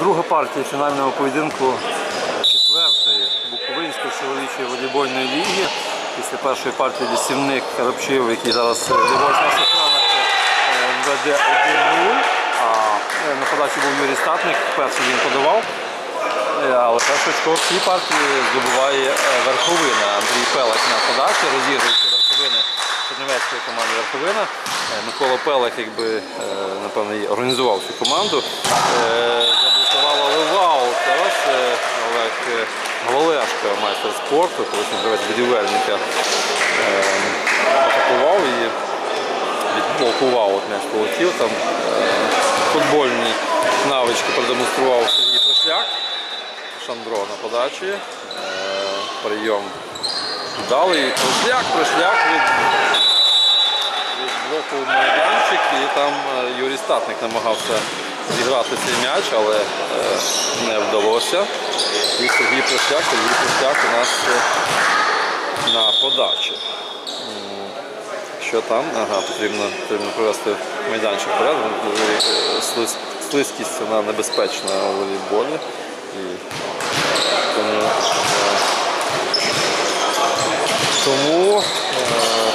Друга партія фінального поєдинку четвертої Буковинської чоловічої волейбольної ліги. Після першої партії лісівник Карапчив, який зараз ліворуч на екранах веде 1-0. А е, на подачі був Юрій Статник, перший він подавав. Е, Але перше очко в цій партії здобуває е, верховина. Андрій Пелик на подачі, розігруючи верховини Чернівецької команди Верховина. Микола Пелик, якби, напевно, організував цю команду. Е, Заблокував Левау. Зараз е, Олег е, Голешко, майстер спорту, колишній гравець будівельника, е, атакував і відблокував, от м'яч полетів. Там е, футбольні навички продемонстрував Сергій Трошляк. Шандро на подачі. Е, Прийом вдалий. Трошляк, Трошляк від, блоку майданчик. І там е, Юрій Статник намагався зіграти цей м'яч, але е, не вдалося. І Сергій Трошляк, Сергій Трошляк у нас е, на подачі. Що там? Ага, потрібно, провести майданчик вперед. Е, Слизькість вона небезпечна у волейболі. Тому тому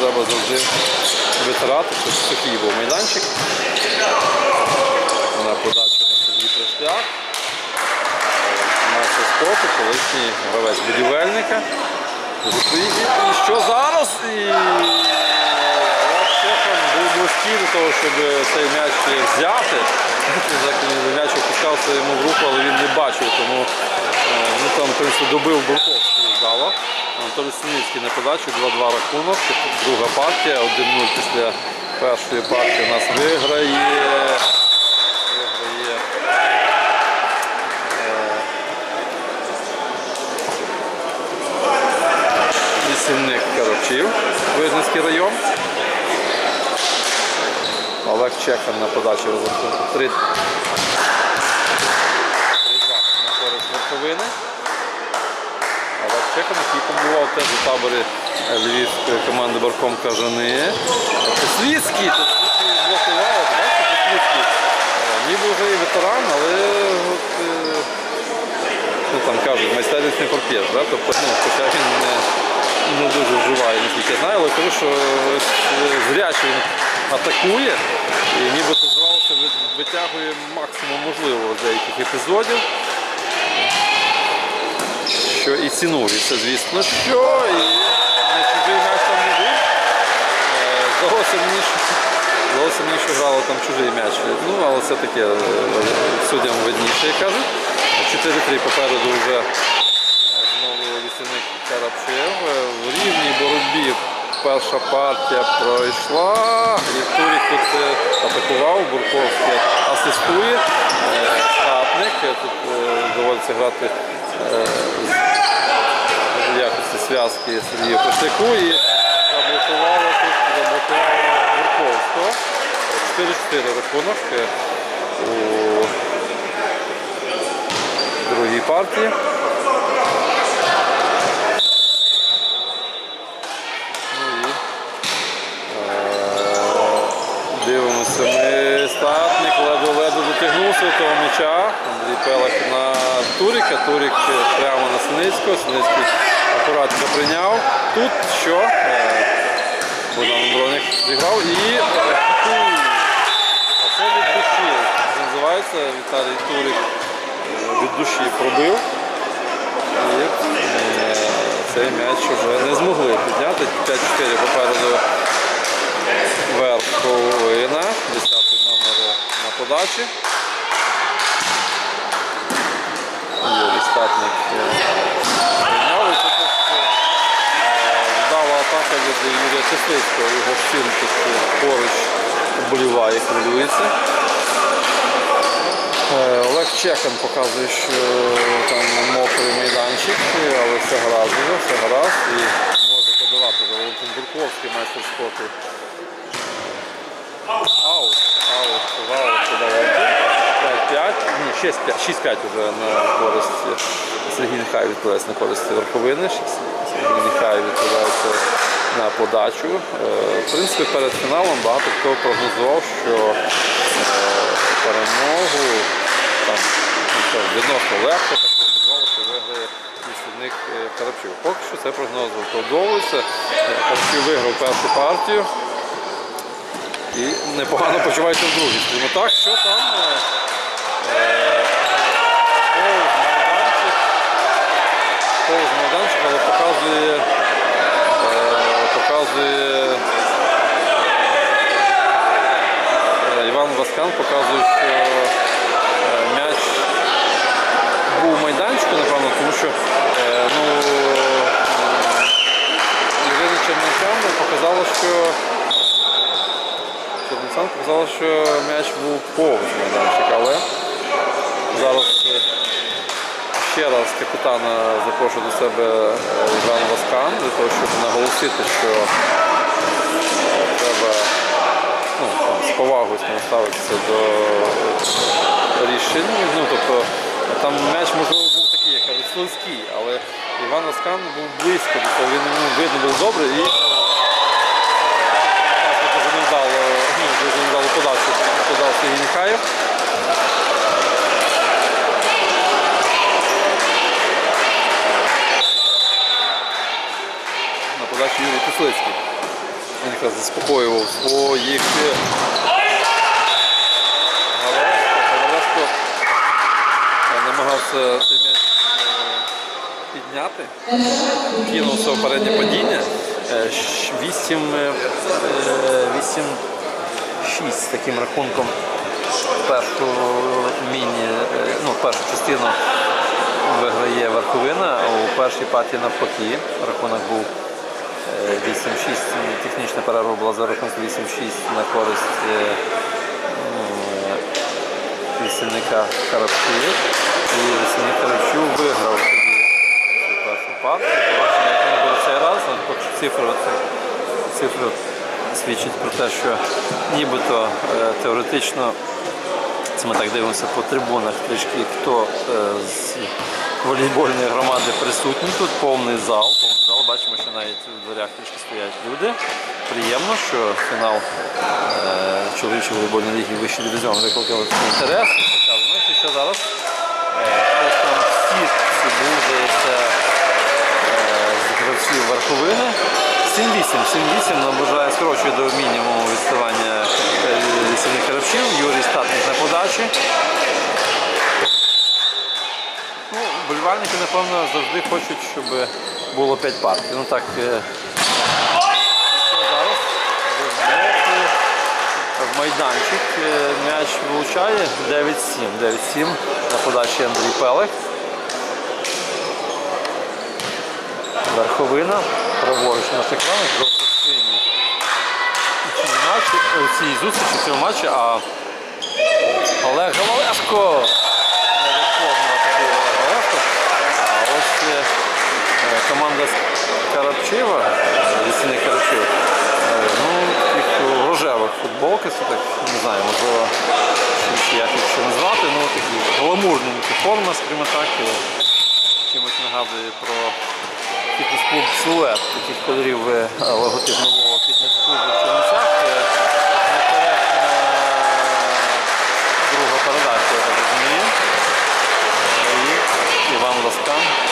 треба завжди витирати, щоб сухий був майданчик. На подачу на Сергій Прешлях. Наше спорту, колишній гравець будівельника. І, що зараз? І Шефан був близький до того, щоб цей м'яч взяти. М'яч опускався йому в руку, але він не бачив, тому е, ну, там, принципі, добив Бурковський вдало. Анатолій Синіцький на подачу, 2-2 рахунок. Друга партія, 1-0 після першої партії у нас. Виграє. е, Лісівник Карачів, Вижницький район. Олег Чехан на подачі розрахунку 3 3-2 на користь верховини. Олег Чехан, який побував теж у таборі е, львівської команди Барком Кажани. Світський, тут блокував, бачите, Світський. Е, Ніби вже і ветеран, але от, ну, там кажуть, майстерність не корп'єр, тобто, ну, хоча він не, не дуже вживає, наскільки я знаю, але кажу, що зряче він атакує і нібито здавалося витягує максимум можливого з деяких епізодів. Що і цінується, звісно, що і не чужий м'яч там не був. Е, Здалося мені, що, мені, що грало там чужий м'яч. Ну, але це таке е, суддям видніше, як кажуть. 4-3 попереду вже лісівник Карапчев. Е, В рівній боротьбі перша партія пройшла. І Турік тут атакував, Бурковський асистує. Е, Е, Тут е, доводиться грати в якості зв'язки Сергія Прошляку і заблокувала тут Бурковського. 4-4 рахунок у другій партії. Ну і е, дивимося ми статник, ледве-ледве дотягнувся до того м'яча. Андрій Пелик на Туріка, Турік прямо на Синицького, Синицький акуратно прийняв. Тут що? Е, Богдан Броник зіграв і е, а це від душі. Це називається Віталій Турик е, від душі пробив. І е, цей м'яч вже не змогли підняти. 5-4 попереду Верховина, 10 номер на подачі. Юрій Статник е, е, вдала атака від Юрія Числицького. Його е, поруч вболіває, хвилюється. Е, Олег Чехан показує, що там мокрий майданчик, але все гаразд все гаразд і може подавати Валентин Бурковський, майстер спорту. Аут, аут, аут, подав Валентин. 5-5, ні, 6-5, 6-5 вже на користь Сергій Нехай відповідає на користь верховини. Сергій Нехай відповідається на подачу. Е, В принципі, перед фіналом багато хто прогнозував, що е, перемогу там, ну, відносно легко, так що виграє лісівник е, Карапчук. Поки що це прогноз виправдовується. Карапчук виграв першу партію і непогано почувається в другій. Скажімо так, що там е, е, повз майданчик, повз майданчик, але показує, е, показує е, Іван Васкан показує, що е, м'яч був у майданчику, напевно, тому що ну, Ірина Черненцян показала, що Черненцян показала, що м'яч був повз майданчик, але зараз е, раз капітана запрошую до себе е, Іван Васкан для того, щоб наголосити, що е, треба ну, там, з повагою ставитися до рішень. Ну, тобто, там м'яч, можливо, був такий, як кажуть, слизький, але Іван Оскан був близько, того він ну, видно був добре і дуже дуже невдало подачу подав Сергій. На Юрій Кислицький. Він якраз заспокоював своїх е, намагався цей м'яч е, підняти, кинувся переднє падіння. 8-6 з таким рахунком. Першу міні, е, ну, першу частину виграє Верховина, у першій партії навпаки рахунок був е, 8-6. Технічна перерва була за рахунком 8-6 на користь е, ну, е, Карапчук. І лісівник Карапчук виграв тоді першу партію. Побачимо, як цей раз. Ну, Поки цифри, цифри свідчать про те, що нібито е, теоретично це ми так дивимося по трибунах трішки, хто з волейбольної громади присутній тут, повний зал. Повний зал. Бачимо, що навіть у дверях трішки стоять люди. Приємно, що фінал е, чоловічої волейбольної ліги вищий дивізіон викликав інтерес. Цікаво. Ну що зараз? Е, Хтось там всіх був, е, з гравців верховини. 7-8, 7-8 наближає, скорочує до мінімуму відставання е, лісівник Карапчів, Юрій Статник на подачі. Болівальники, напевно, завжди хочуть, щоб було 5 партій. Ну так, е, в майданчик. Е, М'яч влучає 9-7. 9-7 на подачі Андрій Пелик. Верховина, праворуч наш екран, жовто-синій. У цій зустрічі, в цьому матчі, а Олег Галалешко невиконно атакує Олег Галалешко. А ось е, е, команда з Карапчева, лісівник Карапчева, е, ну, таких рожевих футболки, це так, не знаю, можливо, як їх ще назвати, ну такі гламурненькі форми, скажімо так, чимось нагадує про фітнес-клуб Силует, таких кольорів е, логотип нового фітнес-клубу в Чернівцях. Е, Друга передача, я так розумію. І Іван Ласкан.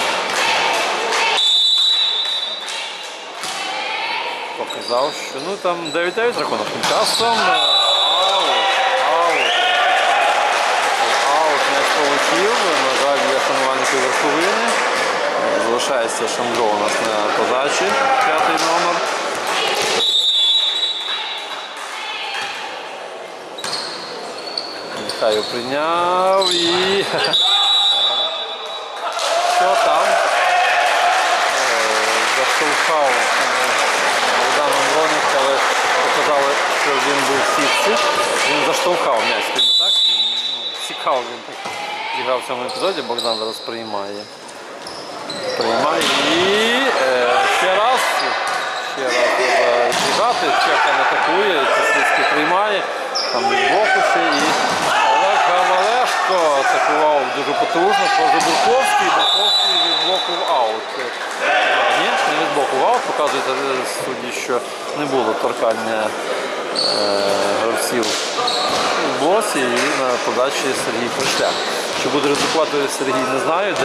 Показав, що ну там 9-9 рахунок часом. е, Аут, аут. Аут не полетів. На жаль, для шанувальників верховини. Е, Залишається Шандро у нас на подачі, п'ятий номер. Михайло прийняв і що там? Е, Заштовхав е, Богдан Андроник, але показали, що він був сітці. Він заштовхав м'яч, скажімо так. Ну, цікаво він так зіграв в цьому епізоді. Богдан зараз приймає. Приймає і е, ще раз. Ще раз треба зіграти. Чека не атакує, Кислицький приймає. Там від боку і Олег Гавалешко атакував дуже потужно. Поза Бурковський, Бурковський від боку в аут. Ні, не від. Показує е, судді, що не було торкання гравців у блоці і на подачі Сергій Прошляк. Чи буде ризикувати Сергій, не знаю. 10-11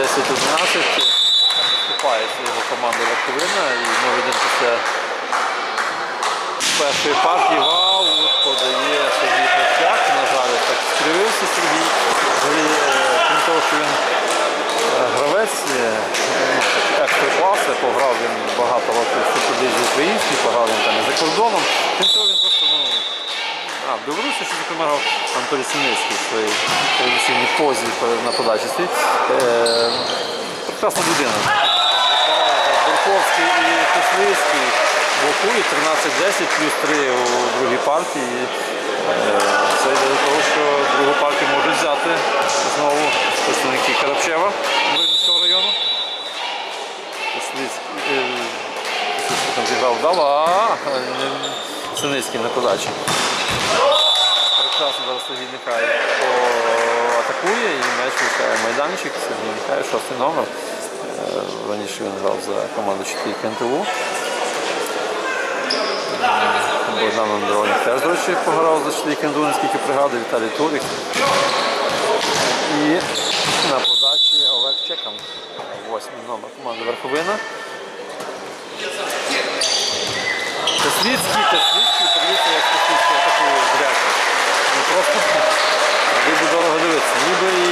вступається його команда Верховина і ми один після першої партії вау, подає Сергій Прошляк. На жаль, так скривився Сергій. Е, Крім того, що він е, гравець е, ну, пограв він багато років футболізі український, пограв він там і за кордоном. Крім того, він просто ну, а, в Білорусі ще зокрема грав Анатолій Синицький в своїй традиційній позі на подачі. стоїть. Е, прекрасна людина. Бурковський і Кислицький блокують 13-10 плюс 3 у другій партії. Е, Це йде того, що другу партію можуть взяти знову представники Карапчева Вижницького району. Кислицький е, Е, Синицький на подачі. Прекрасно зараз Сергій Нехай атакує і м'яч вітає майданчик. Сергій Нехай, шостий номер. Е, Раніше він грав за команду 4 КНТУ. Богдан Андроник теж, до речі, пограв за 4 КНТУ, наскільки пригадую, Віталій Турік. І на подачі Олег Чекан, восьмий номер команди Верховина. Тесліцький, Тесліцький, подивіться, як Тесліцький атакує зряче. Ну просто дуже дорого дивитися. Ніби і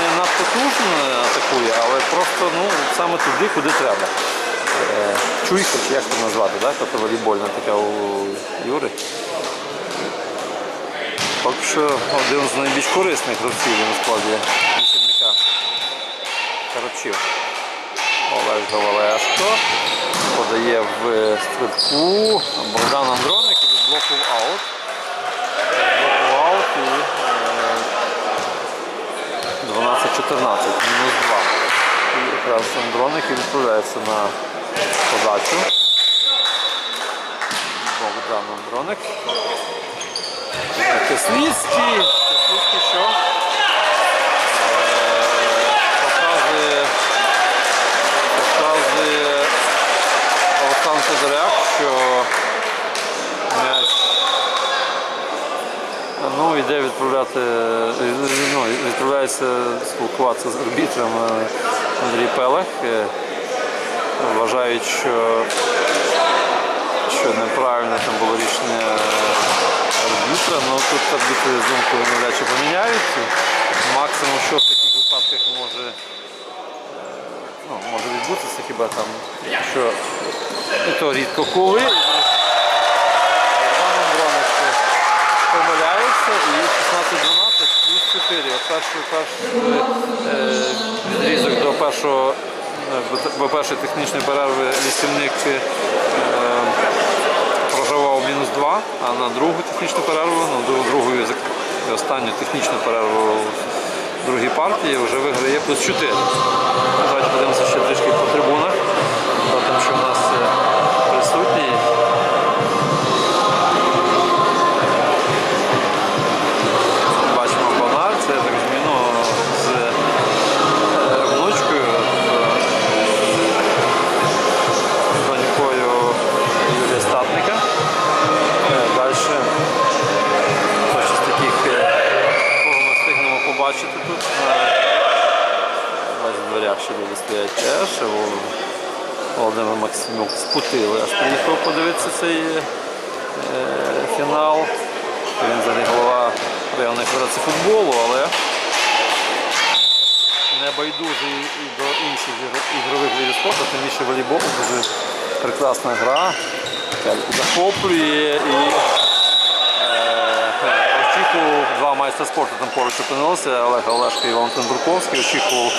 не надпотужно атакує, але просто ну, саме туди, куди треба. Е, Чуйка, як це назвати, так? Тобто волейбольна така у Юри. Поки що один з найбільш корисних гравців він складі Карачів. Олег Говалешко подає в стрибку Богдан Андроник і відблокував аут. Відблокував аут і е, 12-14, мінус 2. І якраз Андроник відправляється на подачу. Богдан Андроник. Кислицький. Кислицький що? Е, Показує показує Олександр Федоряк, що м'яч йде відправляти, ну, відправляється спілкуватися з арбітром е, Андрій Пелех. Е, Вважають, що, що неправильне там було рішення арбітра, ну тут арбітри з думкою навряд чи поміняють. Максимум, що в таких випадках може ну, може відбутися хіба там, що то рідко коли. Іван Андроник помиляється і 16-12 плюс 4. От перший, перший е, відрізок до першого е, до першої технічної перерви лісівник е, програвав мінус 2, а на другу технічну перерву, ну, до другої останню технічну перерву другій партії вже виграє плюс 4. Давайте подивимося ще трішки по трибунах. Там що в нас захоплює і е, очікував два майстра спорту там поруч опинилися, Олег Олешко і Валентин Бурковський. Очікував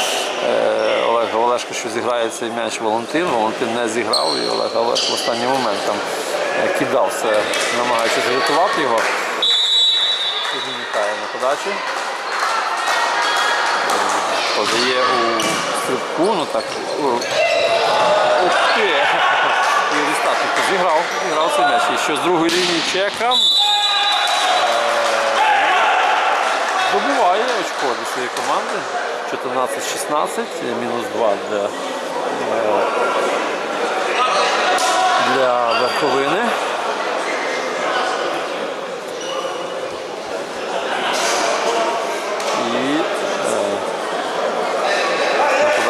е, Олег Олешко, що зіграє цей м'яч Валентин. Валентин не зіграв і Олег Олешко в останній момент там е, кидався, намагаючись врятувати його. Михайло на подачі. Подає у стрибку, ну так. Ух ти! Юрій Статник зіграв, зіграв цей м'яч. І ще з другої лінії чека. Добуває очко для своєї команди. 14-16, мінус 2 для, е, для верховини.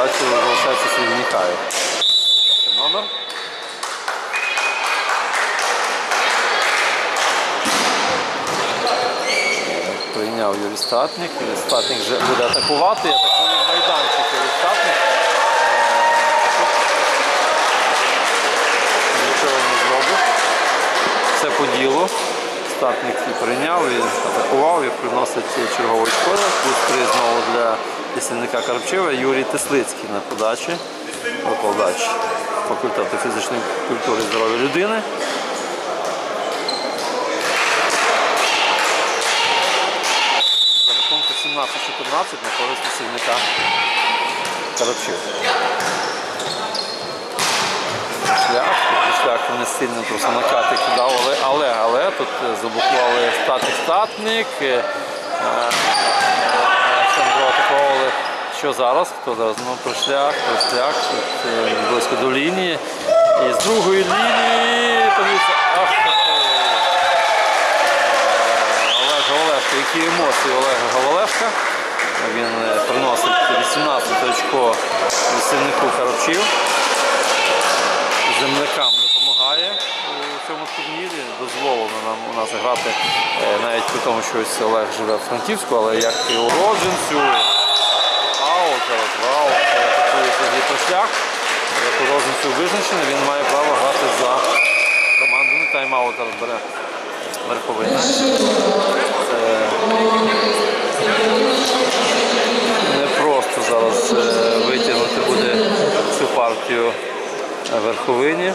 М'яч залишається Сергій Міхаєв. Номер. Прийняв Юрій Статник. Статник вже буде атакувати. Атакує майданчик Юрій Статник. Нічого не зробив. Все по ділу. Статник і прийняв, і атакував і приносить черговий шкода. Плюс три знову для лісівника Карпчева. Юрій Теслицький на подачі. Викладач факультету фізичної культури і здоров'я людини. За рахунку 17-14 на користь лісівника Карпчева. шлях. Шлях не сильно просто накати кидав, але, але, але тут е, заблокували статник статник. е, е, Сандро. Що зараз? Хто зараз? Ну, про шлях, про шлях, тут близько до лінії. І з другої лінії, подивіться, ах, які емоції Олега Галалешка. Він е, приносить 18 очко лісівнику Карачів землякам допомагає у цьому турнірі. Дозволено нам у нас грати е, навіть при тому, що ось Олег живе в Франківську, але як і уродженцю. Аут, аут, такий Сергій Тошлях. Як уродженцю визначений, він має право грати за команду. Тайм-аут бере верховина. Не просто зараз е, витягнути буде цю партію верховині.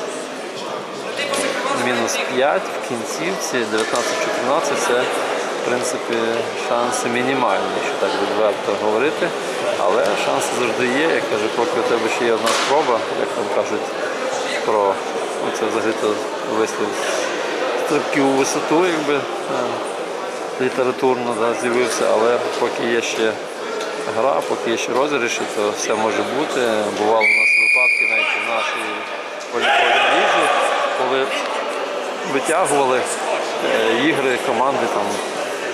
Мінус 5 в кінцівці, 19-14 це в принципі шанси мінімальні, якщо так відверто говорити. Але шанси завжди є. Я кажу, поки у тебе ще є одна спроба, як там кажуть про ну, це взагалі то вислів стрибків у висоту, якби е, літературно да, з'явився, але поки є ще гра, поки є ще розіграші, то все може бути. Бувало у нас випадки навіть в нашій волейбольній лізі, коли витягували е, ігри команди там.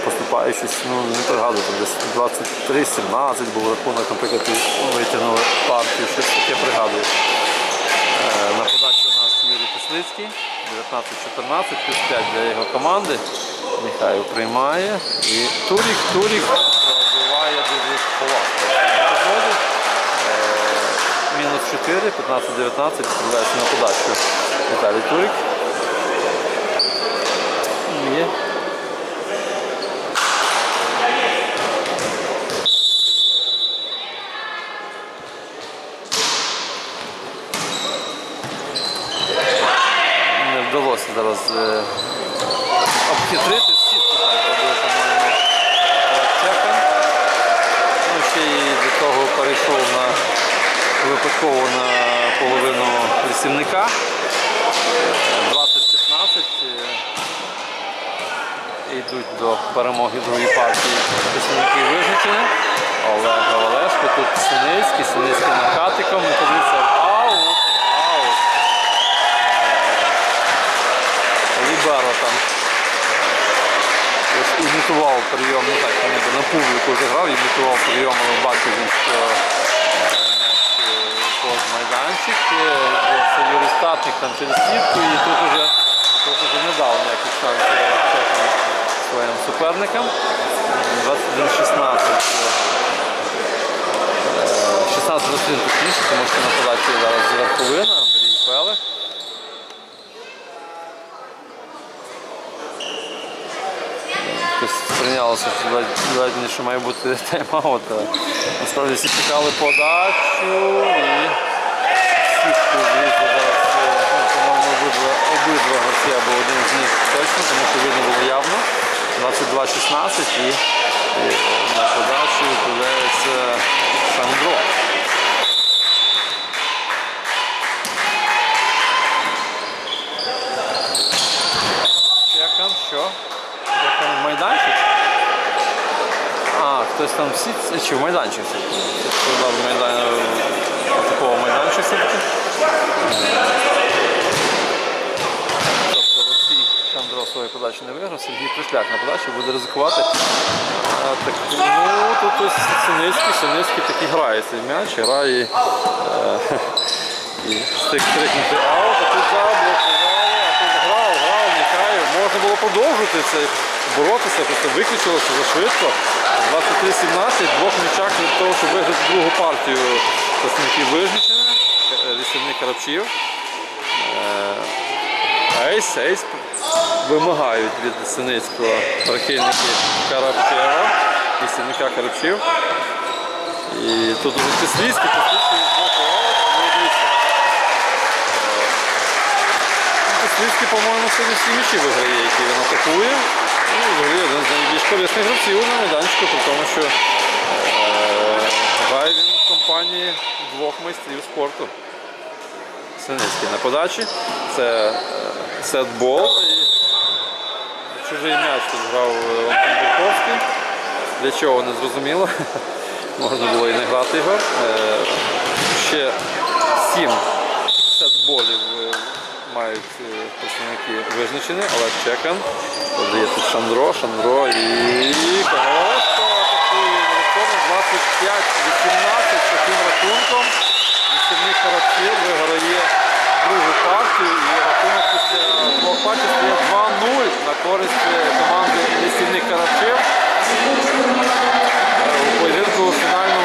Поступаючись, ну не пригадую, десь 23-17 був рахунок, наприклад, витягнули партію, щось таке пригадую. Е, На подачі у нас Юрій Кислицький, 19-14, плюс 5 для його команди. Михайло приймає. І Турік, Турік забиває дуже поважно. Е, Мінус 4, 15-19, відправляється на подачу Віталій Турік. І не вдалося зараз е, обхитрити сітку там робив, по-моєму, е. Ну, ще й до того перейшов на випадково на половину лісівника. Е, 20-15 е, йдуть до перемоги другої партії лісівники визначені. Олег Галалешко, тут Синицький, Синицький накатиком. І Ліберо там імітував прийом, ну так, ніби на публіку вже грав, імітував прийом, але бачив що е, м'яч е, майданчик. Е, Це Юрій там через сітку і тут уже, тут уже не дав ніяких шансів своїм суперникам. 21-16. е, 16 21 точніше, тому що на подачі зараз верховина, Андрій Пелех. Якось сприйнялося, що ледь, що має бути тайм-аут. Насправді всі чекали подачу і сітку е, ну, по-моєму, обидва, обидва гравці або один з них точно, тому що видно було явно. 22-16 і, і на подачу відправляється Шандро. Чекан, що? Чекан майданчик? А, хтось там всі чи в майданчик все-таки? Хто в майдан... такого майданчик все-таки? Тобто оці Шандро свою подачу не виграв, Сергій Пришляк на подачі буде ризикувати. А, так, ну, тут ось Синицький, Синицький таки грає цей м'яч, грає е, і стик крикнути аут, а тут заблокували, а тут грав, грав, Михайло. Можна було продовжити це, боротися, просто виключилося за швидко. 23-17, двох м'ячах від того, щоб виграти другу партію представників Вижничини, лісівник Карапчів. Ейс, ейс вимагають від Синицького прихильники Карапчева, лісівника Карапчів. І тут уже від боку аут, ну дивіться. Кислівський, по-моєму, сьогодні всі м'ячі виграє, які він атакує. Ну, і взагалі один з найбільш корисних гравців на майданчику, при тому, що е, грає він в компанії двох майстрів спорту. Синицький на подачі. Це е, сетбол. Чужий м'яч тут грав е, Антон Бурковський. Для чого не зрозуміло. Можна було і не грати його. Ще сім сетболів мають е, представники визначені. Олег Чекан. Тут Шандро, Шандро і Кагорошко атакує Мирослава 25-18 з таким рахунком. Лісівник Карапчів виграє другу партію і рахунок після двох партій стає 2-0 на користь е, команди Лісівник Карапчів. Е, У поєдинку фінального